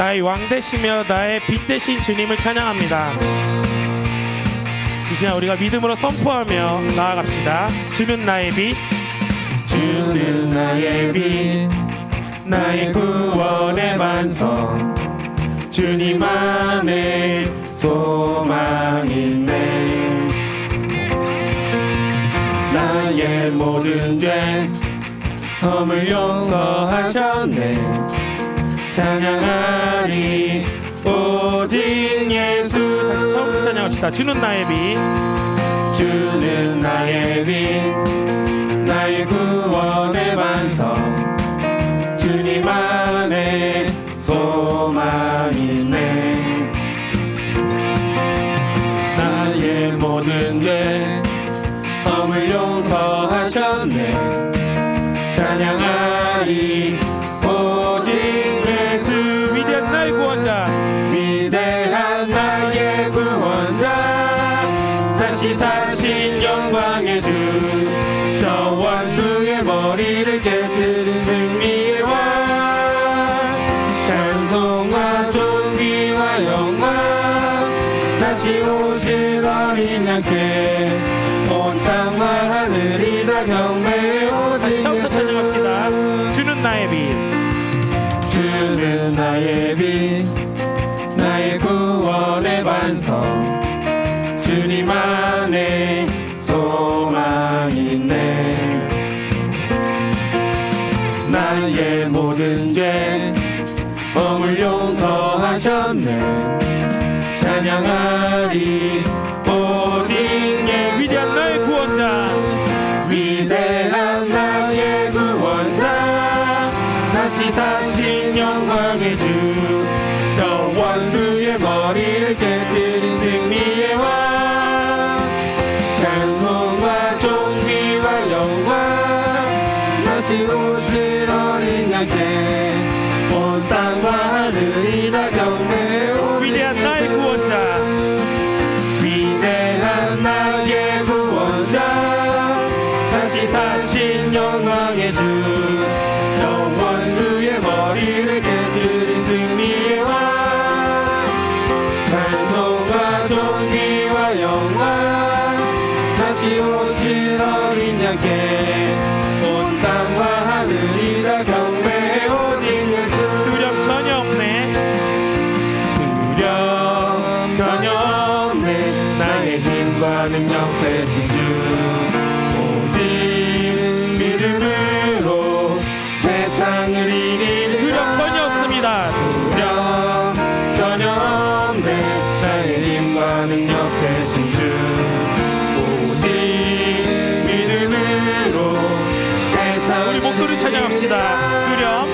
나의 왕 되시며 나의 빛 되신 주님을 찬양합니다. 이 시간 우리가 믿음으로 선포하며 나아갑시다. 주는 나의 빛, 주는 나의 빛, 나의 구원의 반성, 주님 안에 소망이 네. 나의 모든 죄 허물 용서하셨네 찬양하리. 오직 예수. 다시 처음부터 찬양합시다. 주는 나의 빛 주는 나의 빛 나의 구원의 반성 주님 안에 소망이네. 나의 모든 죄 허물 용서하셨네. 찬양하리 다시 오실 어린 양께 온 땅과 하늘이 다 경배해 오직 처음부터 찬양합시다. 주는 나의 빛 주는 나의 빛 나의 구원의 반성. 주님 안에 소망이 있네. 나의 모든 죄 허물 용서하셨네 찬양하리 오직 예 위대한 나의 구원자. 위대한 나의 구원자. 다시 사신 영광의 주. 저 원수의 머리를 깨뜨린 승리의 왕. 찬송과 존귀와 영광. 다시 오실 어린 양께 온 땅과 하늘이 다 경 힘과 능력 되신 주. 오직 믿음으로 세상을 이길 두려움 전혀 없습니다. 두려움 전혀 없네 나의 힘과 능력 되신 주. 오직 믿음으로 세상 우리 목소리 찬양합시다. 두려움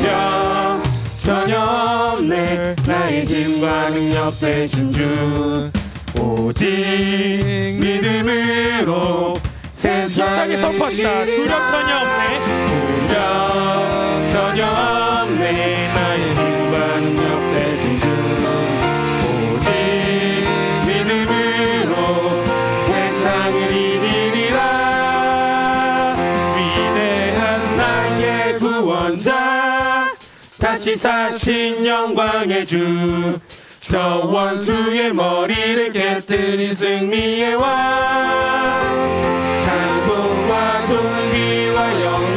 두려움 전혀 없네. 나의 힘과 능력 되신 주 오직 믿음으로 세상에 선포합시다 두려움 전혀 없네. 두려움 전혀 없네. 나의 능력 되신 주. 오직 믿음으로 세상을 이기리라. 위대한 나의 구원자 다시 사신 영광의 주 저 원수의 머리를 깨뜨린 승리의 왕. 찬송과 존귀와 영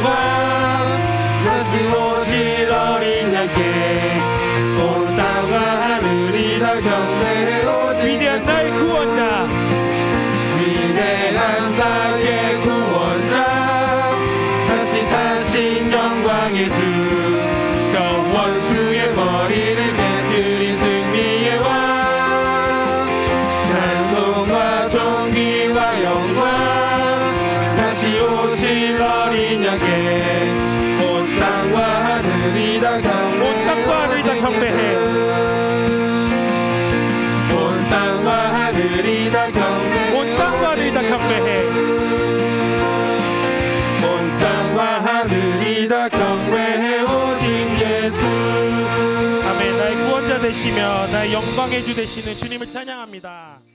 다시 오실 어린 양께 온 땅과 하늘이 다 경배해 온 땅과 하늘이 다 경배해 온 땅과 하늘이 다 경배해 온 땅과 하늘이 다 경배해 온 땅과 하늘이 다 경배해 오직 예수. 아멘. 나의 구원자 되시며 나의 영광의 주 되시는 주님을 찬양합니다